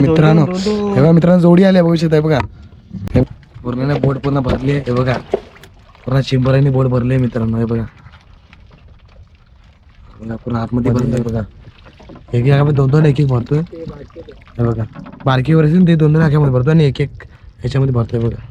मित्रांनो हे बघा मित्रांनो जोडी आली आहे भविष्यात आहे बघा. हे पूर्ण बोट पूर्ण भरली आहे हे बघा. पूर्ण चिंबरांनी बोट भरली आहे मित्रांनो हे बघा. बघा पूर्ण आतमध्ये भरले बघा. एक एक आपण दोन दोन एक एक भरतोय. हे बघा. बारकी वर असेल ते दोन दोन आख्यामध्ये भरतो आणि एक एक ह्याच्यामध्ये भरतोय बघा.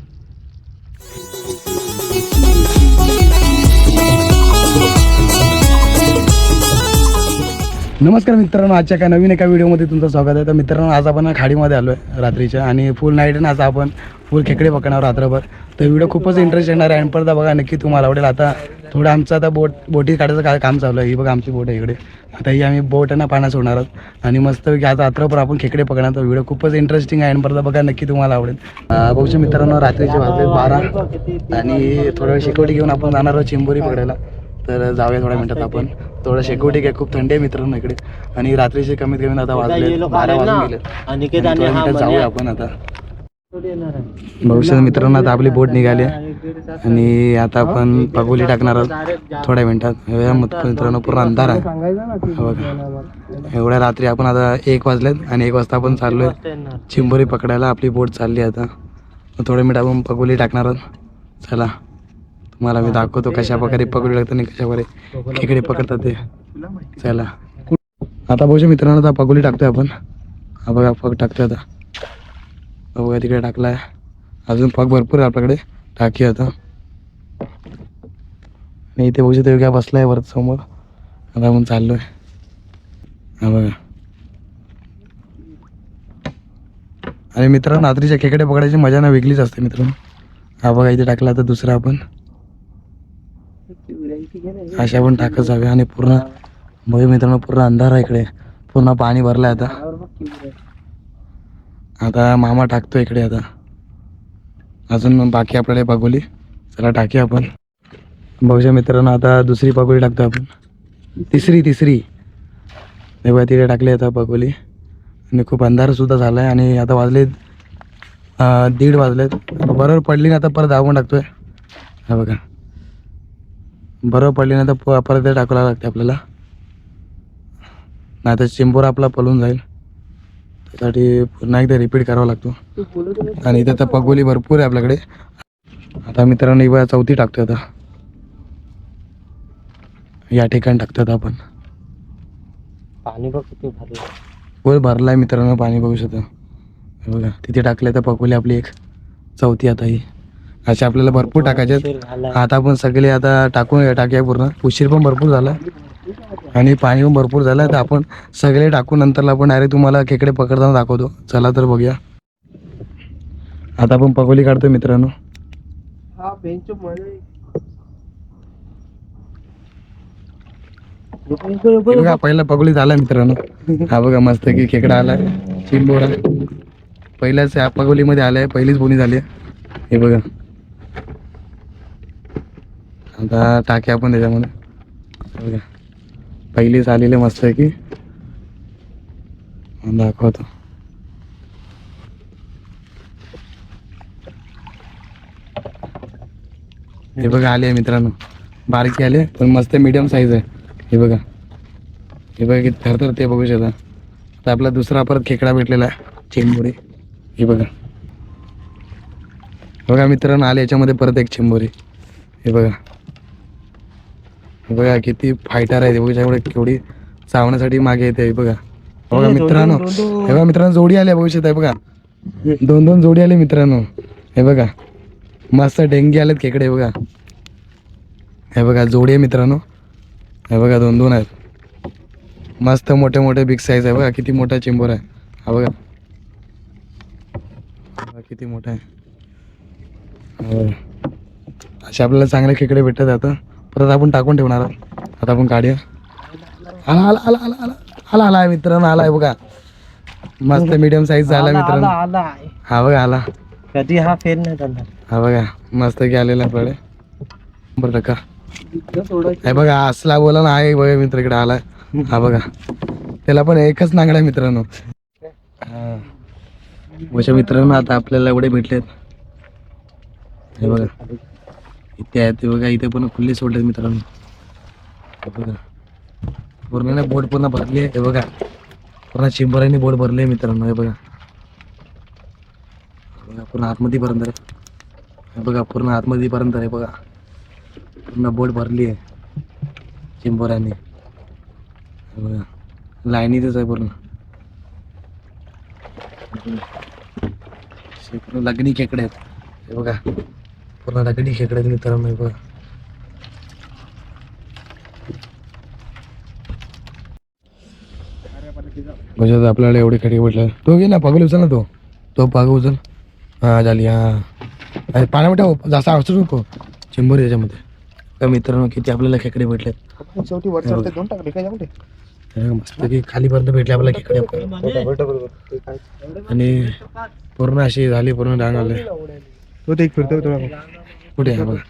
नमस्कार मित्रांनो आजच्या काय नवीन एका व्हिडिओमध्ये तुमचं स्वागत आहे. तर मित्रांनो आज आपण खाडीमध्ये आलो आहे रात्रीच्या आणि फुल नाईट आज आपण फुल खेकडे पकडणार रात्रभर. तर व्हिडिओ खूपच इंटरेस्ट येणार आहे आणि बघा नक्की तुम्हाला आवडेल. आता थोडं आमचं आता बोट बोटी काढायचं काय काम चालू आहे. ही बघा आमची बोट आहे इकडे. आता ही आम्ही बोट आहे ना पाण्यात सोडणार आहोत. आणि मस्त आज रात्रभर आपण खेकडे पकडणार. तर व्हिडिओ खूपच इंटरेस्टिंग आहे आणि बघा नक्की तुम्हाला आवडेल. अं, बघू मित्रांनो रात्रीचे वाजले बारा. आणि थोडं वेळ शिकवटी घेऊन आपण जाणार आहोत चिंबोरी पकडायला. तर जाऊया थोड्या मिनटात आपण. थोडं शेकोटी घ्या खूप थंडी आहे मित्रांनो इकडे. आणि रात्रीचे कमीत कमी आता वाजले बारा वाजून गेले. आणि जाऊया आपण आता. शकता मित्रांनो आता आपली बोट निघाली. आहे. आणि आता आपण पगोली टाकणार आहोत. थोड्या मिनिटात. मत- मित्रांनो पूर्ण अंधार आहे. बघा. एवढ्या रात्री आपण आता एक वाजलेत आणि एक वाजता आपण चाललोय चिंबोरी पकडायला आपली बोट चालली आता. थोड्या मिनिट आपण पगोली टाकणार आहोत. चला. तुम्हाला मी दाखवतो कशा प्रकारे पकडू लागतं आणि कशा प्रकारे खेकडे पकडतात ते. चला. आता बघू मित्रांनो आता पगोली टाकतोय आपण. हा बघा पग टाकतोय आता. बघा तिकडे टाकलाय. अजून पग भरपूर आहे आपल्याकडे. टाकी आता. आणि इथे बघू ते बसलाय वरत समोर. आता आपण चाललोय. हा बघा. आणि मित्रांनो रात्रीच्या खेकडे पकडायची मजा ना वेगळीच असते मित्रांनो. हा बघा इथे टाकला आता दुसरा आपण. अशा पण टाकत जाऊया आणि पूर्ण बघा मित्रांनो पूर्ण अंधार आहे इकडे. पूर्ण पाणी भरलंय आता. आता मामा टाकतो इकडे आता. अजून बाकी आपल्याला पागोली चला टाकी आपण. बघूया मित्रांनो आता दुसरी पागोली टाकतो आपण. तिसरी तिसरी. हे बघा तिकडे टाकली आता पागोली आणि खूप अंधार सुद्धा झाला आहे आणि आता वाजले दीड वाजलेत. बरोबर पडली ना आता परत धावून टाकतोय. हा बघा. बरोबर पडली ना तर परत ते टाकावं लागते आपल्याला. नाही तर चिंबोर आपला पळून जाईल. त्यासाठी पुन्हा एकदा रिपीट करावा लागतो. आणि इथं तर पगोली भरपूर आहे आपल्याकडे. आता मित्रांनो ही बघा चौथी टाकतोय आता. या ठिकाणी टाकतोय आता आपण. पाणी बघ किती भरलं. फुल भरलाय मित्रांनो पाणी बघू शकतो. बघा तिथे टाकले तर पकोली आपली एक चौथी आता ही. अशा आपल्याला भरपूर टाकायचे आता आपण सगळे आता टाकून टाकूया पूर्ण. उशीर पण भरपूर झाला. आणि पाणी पण भरपूर झालं. तर आपण सगळे टाकून नंतरला आपण डायरेक्ट तुम्हाला खेकडे पकडताना दाखवतो. चला तर बघूया. आता आपण पकोली काढतो मित्रांनो. बघा पहिला पकोली झाला मित्रांनो. हा बघा मस्त की खेकडा आलाय चिंबोरा. पहिल्याच पकोलीमध्ये आलाय. पहिलीच बोनी झाली. हे बघा. आता टाक्या आपण त्याच्यामध्ये. बघा पहिलीच आलेली मस्त आहे की दाखवतो. हे बघा आले मित्रांनो. बारकी आले पण मस्त मीडियम साईज आहे. हे बघा. हे बघा किती थरथर ते बघू शकता. आता आपला दुसरा परत खेकडा भेटलेला आहे. चिंबोरी. हे बघा. बघा मित्रांनो आले याच्यामध्ये परत एक चिंबोरी. हे बघा. बघा किती फायटर आहे बघा एवढे केवढी चावण्यासाठी मागे येते बघा. बघा मित्रांनो. हे बघा मित्रांनो जोडी आल्या बघू शकता हे बघा. दोन दोन जोडी आले मित्रांनो. हे बघा. मस्त डेंगी आलेत खेकडे बघा. हे बघा जोडी आहे मित्रांनो. हे बघा दोन दोन आहेत. मस्त मोठे मोठे बिग साईज आहे. बघा किती मोठा चिंबोर आहे. हा बघा. किती मोठा आहे. असे आपल्याला चांगले खेकडे भेटतात आता. परत आपण टाकून ठेवणार आता आपण काढूया आला आला आला आला आला. आला आला आहे मित्रांनो आला आहे बघा. मस्त मीडियम साईज झाला मित्रांनो. आला हा बघा आला. कधी हा फेर नाही जाणार हा बघा मस्त की आलेला आपल्याकडे बरं का. हे बघा असला बोला ना आहे बघा मित्र इकडे आला हा बघा. त्याला पण एकच नांगडा मित्रांनो. हा. मित्रांनो आता आपल्याला एवढे भेटलेत. हे बघा. इथे आहेत ते बघा इथे पण खुल्ले सोडले मित्रांनो. बघा. पूर्ण ना बोट पूर्ण भरली आहे हे बघा. पूर्ण चिंबरांनी बोट भरले मित्रांनो हे बघा. बघा पूर्ण आतमध्ये पर्यंत आहे. हे बघा पूर्ण आतमध्ये पर्यंत आहे बघा. पूर्ण बोट भरली आहे चिंबोऱ्याने. बघा. लाईनीतच आहे पूर्ण. लग्नी पूर्ण खेकडे आहेत. हे बघा. पूर्ण लगनी खेकडे आहेत मित्रांनो हे बघा. म्हणजे आपल्याला एवढे खेकडे भेटले. तो घे ना पगल उचल ना तो. तो पाग उचल. हा झाली हा. अरे पाण्यामध्ये ठेव जास्त असू नको. चिंबर याच्यामध्ये का मित्रांनो किती आपल्याला खेकडे भेटलेत. शेवटी वर चढते दोन टाकले काय हे मस्त की खालीपर्यंत भेटले आपल्याला खेकडे. आणि पूर्ण अशी झाली पूर्ण डांग आले. तो ते एक फिरतो थोडा कुठे आहे? हा बघा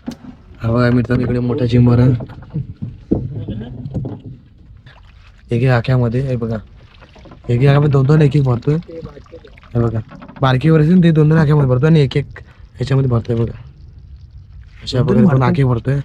हा बघा मित्रांनो इकडे मोठा चिंबर एक एक आख्यामध्ये हे बघा. एक एक आख्यामध्ये दोन दोन एक एक भरतोय. हे बघा. बारकीवर असेल ते दोन दोन आख्यामध्ये भरतोय आणि एक एक ह्याच्यामध्ये भरतोय बघा. अशा प्रकारे दोन आखे भरतोय.